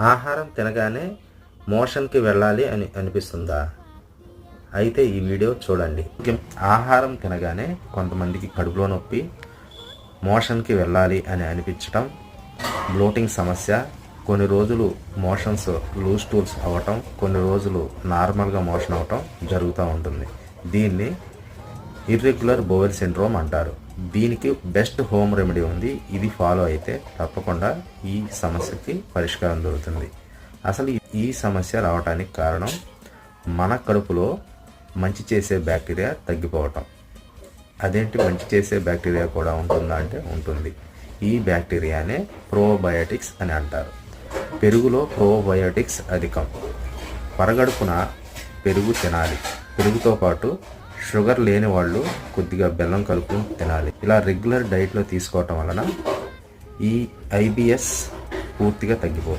ఆహారం తినగానే మోషన్కి వెళ్ళాలి అని అనిపిస్తుందా? అయితే ఈ వీడియో చూడండి. ఆహారం తినగానే కొంతమందికి కడుపులో నొప్పి మోషన్కి వెళ్ళాలి అని అనిపించటం బ్లోటింగ్ సమస్య కొన్ని రోజులు మోషన్స్ లూజ్ టూల్స్ అవ్వటం కొన్ని రోజులు నార్మల్గా మోషన్ అవ్వటం జరుగుతూ ఉంటుంది. దీన్ని ఇర్రెగ్యులర్ బోవెల్ సిండ్రోమ్ అంటారు. దీనికి బెస్ట్ హోమ్ రెమెడీ ఉంది. ఇది ఫాలో అయితే తప్పకుండా ఈ సమస్యకి పరిష్కారం దొరుకుతుంది. అసలు ఈ- సమస్య రావడానికి కారణం మన కడుపులో మంచి చేసే బ్యాక్టీరియా తగ్గిపోవటం. అదేంటి మంచి చేసే బ్యాక్టీరియా కూడా ఉంటుందా అంటే ఉంటుంది. ఈ బ్యాక్టీరియానే ప్రోబయోటిక్స్ అని అంటారు. పెరుగులో ప్రోబయోటిక్స్ అధికం. పరగడుపున పెరుగు తినాలి. పెరుగుతో పాటు షుగర్ లేని వాళ్ళు కొద్దిగా బెల్లం కలుపుకుని తినాలి. ఇలా రెగ్యులర్ డైట్లో తీసుకోవటం వలన ఈ ఐబిఎస్ పూర్తిగా తగ్గిపోతుంది.